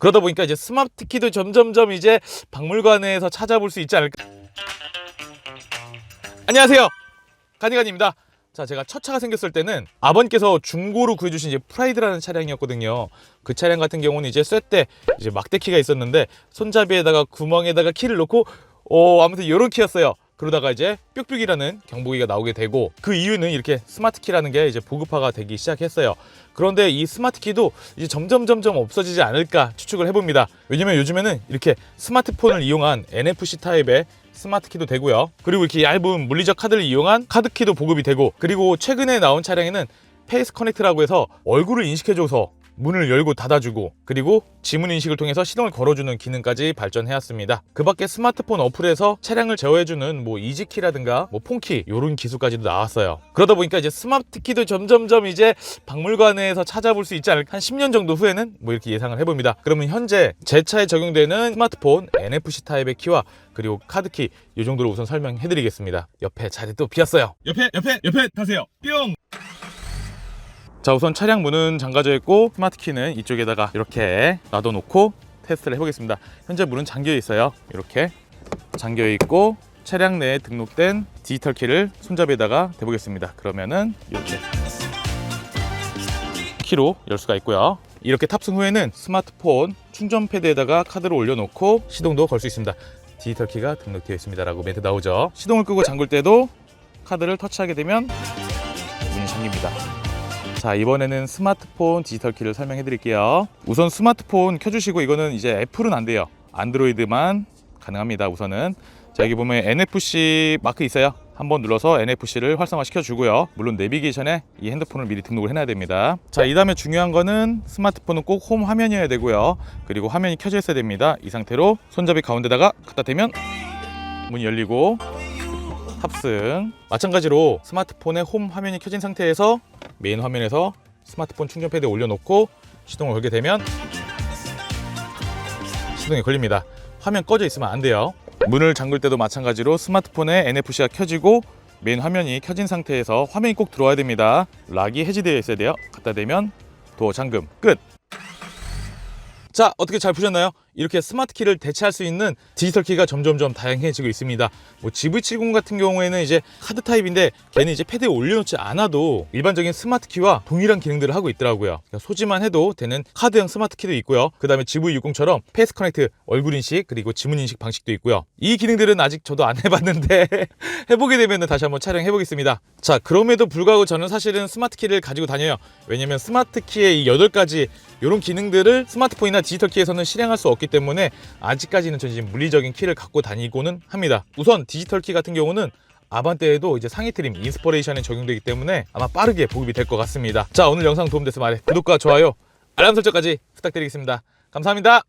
그러다 보니까 이제 스마트 키도 점점점 이제 박물관에서 찾아볼 수 있지 않을까. 안녕하세요. 가니간입니다. 자, 제가 첫 차가 생겼을 때는 아버님께서 중고로 구해주신 이제 프라이드라는 차량이었거든요. 그 차량 같은 경우는 이제 쇠때 이제 막대키가 있었는데 손잡이에다가 구멍에다가 키를 넣고 어 아무튼 이런 키였어요. 그러다가 이제 뾱뾱이라는 경보기가 나오게 되고 그 이유는 이렇게 스마트 키라는 게 이제 보급화가 되기 시작했어요. 그런데 이 스마트 키도 이제 점점 점점 없어지지 않을까 추측을 해봅니다. 왜냐면 요즘에는 이렇게 스마트폰을 이용한 NFC 타입의 스마트 키도 되고요. 그리고 이렇게 얇은 물리적 카드를 이용한 카드 키도 보급이 되고 그리고 최근에 나온 차량에는 페이스 커넥트라고 해서 얼굴을 인식해줘서 문을 열고 닫아주고 그리고 지문 인식을 통해서 시동을 걸어주는 기능까지 발전해왔습니다. 그 밖에 스마트폰 어플에서 차량을 제어해주는 뭐 이지키라든가 뭐 폰키 이런 기술까지도 나왔어요. 그러다 보니까 이제 스마트 키도 점점점 이제 박물관에서 찾아볼 수 있지 않을까 한 10년 정도 후에는 뭐 이렇게 예상을 해봅니다. 그러면 현재 제 차에 적용되는 스마트폰 NFC 타입의 키와 그리고 카드키 이 정도로 우선 설명해드리겠습니다. 옆에 자리 또 비었어요. 옆에 옆에 옆에 타세요. 뿅. 자 우선 차량 문은 잠가져 있고 스마트 키는 이쪽에다가 이렇게 놔둬놓고 테스트를 해보겠습니다. 현재 문은 잠겨 있어요. 이렇게 잠겨 있고 차량 내에 등록된 디지털 키를 손잡이에다가 대보겠습니다. 그러면은 이렇게 키로 열 수가 있고요. 이렇게 탑승 후에는 스마트폰 충전 패드에다가 카드를 올려놓고 시동도 걸 수 있습니다. 디지털 키가 등록되어 있습니다 라고 멘트 나오죠. 시동을 끄고 잠글 때도 카드를 터치하게 되면 문이 잠깁니다. 자 이번에는 스마트폰 디지털 키를 설명해 드릴게요. 우선 스마트폰 켜주시고 이거는 이제 애플은 안 돼요. 안드로이드만 가능합니다 우선은. 자 여기 보면 NFC 마크 있어요. 한번 눌러서 NFC를 활성화 시켜 주고요. 물론 내비게이션에 이 핸드폰을 미리 등록을 해놔야 됩니다. 자 이 다음에 중요한 거는 스마트폰은 꼭 홈 화면이어야 되고요. 그리고 화면이 켜져 있어야 됩니다. 이 상태로 손잡이 가운데다가 갖다 대면 문이 열리고 탑승. 마찬가지로 스마트폰의 홈 화면이 켜진 상태에서 메인 화면에서 스마트폰 충전 패드에 올려놓고 시동을 걸게 되면 시동이 걸립니다. 화면 꺼져 있으면 안 돼요. 문을 잠글 때도 마찬가지로 스마트폰에 NFC가 켜지고 메인 화면이 켜진 상태에서 화면이 꼭 들어와야 됩니다. 락이 해지되어 있어야 돼요. 갖다 대면 도어 잠금 끝. 자 어떻게 잘 보셨나요? 이렇게 스마트 키를 대체할 수 있는 디지털 키가 점점점 다양해지고 있습니다. 뭐 GV70 같은 경우에는 이제 카드 타입인데 걔는 이제 패드에 올려놓지 않아도 일반적인 스마트 키와 동일한 기능들을 하고 있더라고요. 그러니까 소지만 해도 되는 카드형 스마트 키도 있고요. 그 다음에 GV60처럼 페이스 커넥트 얼굴 인식 그리고 지문 인식 방식도 있고요. 이 기능들은 아직 저도 안 해봤는데 해보게 되면 다시 한번 촬영해 보겠습니다. 자 그럼에도 불구하고 저는 사실은 스마트 키를 가지고 다녀요. 왜냐면 스마트 키의 이 8가지 이런 기능들을 스마트폰이나 디지털 키에서는 실행할 수 없기 때문에 아직까지는 저는 이제 물리적인 키를 갖고 다니고는 합니다. 우선 디지털 키 같은 경우는 아반떼에도 이제 상위 트림 인스퍼레이션에 적용되기 때문에 아마 빠르게 보급이 될 것 같습니다. 자 오늘 영상 도움됐으면 아래 구독과 좋아요 알람 설정까지 부탁드리겠습니다. 감사합니다.